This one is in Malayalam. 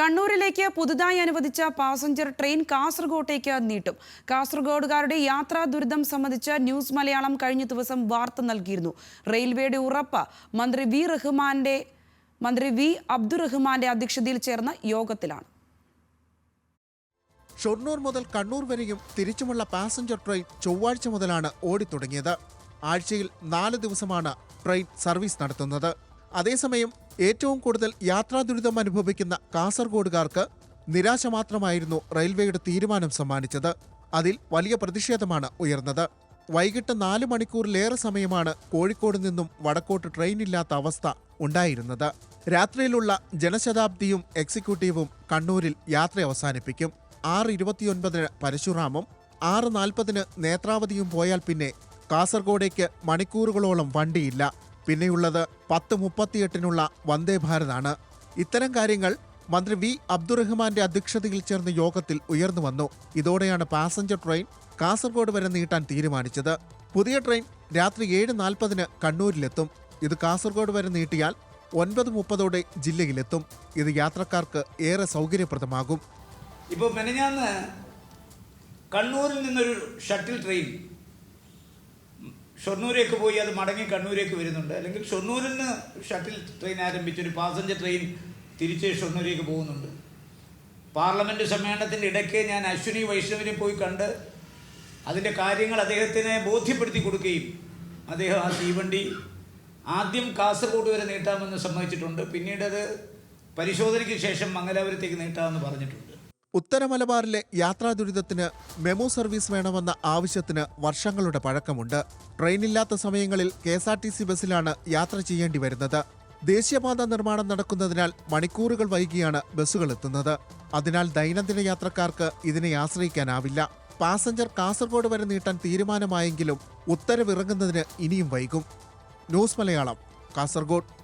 കണ്ണൂരിലേക്ക് പുതുതായി അനുവദിച്ച പാസഞ്ചർ ട്രെയിൻ കാസർഗോട്ടേക്ക് നീട്ടും. കാസർഗോഡുകാരുടെ യാത്രാ ദുരിതം സംബന്ധിച്ച് ന്യൂസ് മലയാളം കഴിഞ്ഞ ദിവസം വാർത്ത നൽകിയിരുന്നു. റെയിൽവേയുടെ ഉറപ്പ് മന്ത്രി വി റഹ്മാന്റെ മന്ത്രി വി അബ്ദുറഹ്മാന്റെ അധ്യക്ഷതയിൽ ചേർന്ന യോഗത്തിലാണ്. ഷൊർണൂർ മുതൽ കണ്ണൂർ വരെയും തിരിച്ചുമുള്ള പാസഞ്ചർ ട്രെയിൻ ചൊവ്വാഴ്ച മുതലാണ് ഓടിത്തുടങ്ങിയത്. ആഴ്ചയിൽ നാല് ദിവസമാണ് ട്രെയിൻ സർവീസ് നടത്തുന്നത്. അതേസമയം ഏറ്റവും കൂടുതൽ യാത്രാ ദുരിതം അനുഭവിക്കുന്ന കാസർഗോഡുകാർക്ക് നിരാശ മാത്രമായിരുന്നു റെയിൽവേയുടെ തീരുമാനം സമ്മാനിച്ചത്. അതിൽ വലിയ പ്രതിഷേധമാണ് ഉയർന്നത്. വൈകിട്ട് നാല് മണിക്കൂറിലേറെ സമയമാണ് കോഴിക്കോട് നിന്നും വടക്കോട്ട് ട്രെയിനില്ലാത്ത അവസ്ഥ ഉണ്ടായിരുന്നത്. രാത്രിയിലുള്ള ജനശതാബ്ദിയും എക്സിക്യൂട്ടീവും കണ്ണൂരിൽ യാത്ര അവസാനിപ്പിക്കും. ആറ് ഇരുപത്തിയൊൻപതിന് പരശുറാമും ആറ് നാൽപ്പതിന് നേത്രാവതിയും പോയാൽ പിന്നെ കാസർഗോഡേക്ക് മണിക്കൂറുകളോളം വണ്ടിയില്ല. പിന്നെയുള്ളത് പത്ത് മുപ്പത്തിയെട്ടിനുള്ള വന്ദേ ഭാരതാണ്. ഇത്തരം കാര്യങ്ങൾ മന്ത്രി വി. അബ്ദുറഹ്മാന്റെ അധ്യക്ഷതയിൽ ചേർന്ന യോഗത്തിൽ ഉയർന്നു വന്നു. ഇതോടെയാണ് പാസഞ്ചർ ട്രെയിൻ കാസർഗോഡ് വരെ നീട്ടാൻ തീരുമാനിച്ചത്. പുതിയ ട്രെയിൻ രാത്രി ഏഴ് നാൽപ്പതിന് കണ്ണൂരിലെത്തും. ഇത് കാസർഗോഡ് വരെ നീട്ടിയാൽ ഒൻപത് മുപ്പതോടെ ജില്ലയിലെത്തും. ഇത് യാത്രക്കാർക്ക് ഏറെ സൗകര്യപ്രദമാകും. ഇപ്പോൾ മെനഞ്ഞാന്ന് കണ്ണൂരിൽ നിന്നൊരു ഷട്ടിൽ ട്രെയിൻ ഷൊർണൂരേക്ക് പോയി അത് മടങ്ങി കണ്ണൂരേക്ക് വരുന്നുണ്ട്. അല്ലെങ്കിൽ ഷൊർണൂരിൽ നിന്ന് ഷട്ടിൽ ട്രെയിൻ ആരംഭിച്ചൊരു പാസഞ്ചർ ട്രെയിൻ തിരിച്ച് ഷൊർണൂരേക്ക് പോകുന്നുണ്ട്. പാർലമെന്റ് സമ്മേളനത്തിന്റെ ഇടയ്ക്ക് ഞാൻ അശ്വിനി വൈഷ്ണവിനെ പോയി കണ്ട് അതിന്റെ കാര്യങ്ങൾ അദ്ദേഹത്തിനെ ബോധ്യപ്പെടുത്തി കൊടുക്കുകയും അദ്ദേഹം ആ തീവണ്ടി ആദ്യം കാസർഗോഡ് വരെ നീട്ടാമെന്ന് സമ്മതിച്ചിട്ടുണ്ട്. പിന്നീട് അത് പരിശോധനയ്ക്ക് ശേഷം മംഗലാപുരത്തേക്ക് നീട്ടാമെന്ന് പറഞ്ഞിട്ടുണ്ട്. ഉത്തര മലബാറിലെ യാത്രാ ദുരിതത്തിന് മെമു സർവീസ് വേണമെന്ന ആവശ്യത്തിന് വർഷങ്ങളുടെ പഴക്കമുണ്ട്. ട്രെയിനില്ലാത്ത സമയങ്ങളിൽ K S R T C ബസ്സിലാണ് യാത്ര ചെയ്യേണ്ടി വരുന്നത്. ദേശീയപാത നിർമ്മാണം നടക്കുന്നതിനാൽ മണിക്കൂറുകൾ വൈകിയാണ് ബസ്സുകൾ എത്തുന്നത് അതിനാൽ ദൈനംദിന യാത്രക്കാർക്ക് ഇതിനെ ആശ്രയിക്കാനാവില്ല. പാസഞ്ചർ കാസർഗോഡ് വരെ നീട്ടാൻ തീരുമാനമായെങ്കിലും ഉത്തരവിറങ്ങുന്നതിന് ഇനിയും വൈകും. ന്യൂസ് മലയാളം കാസർഗോഡ്.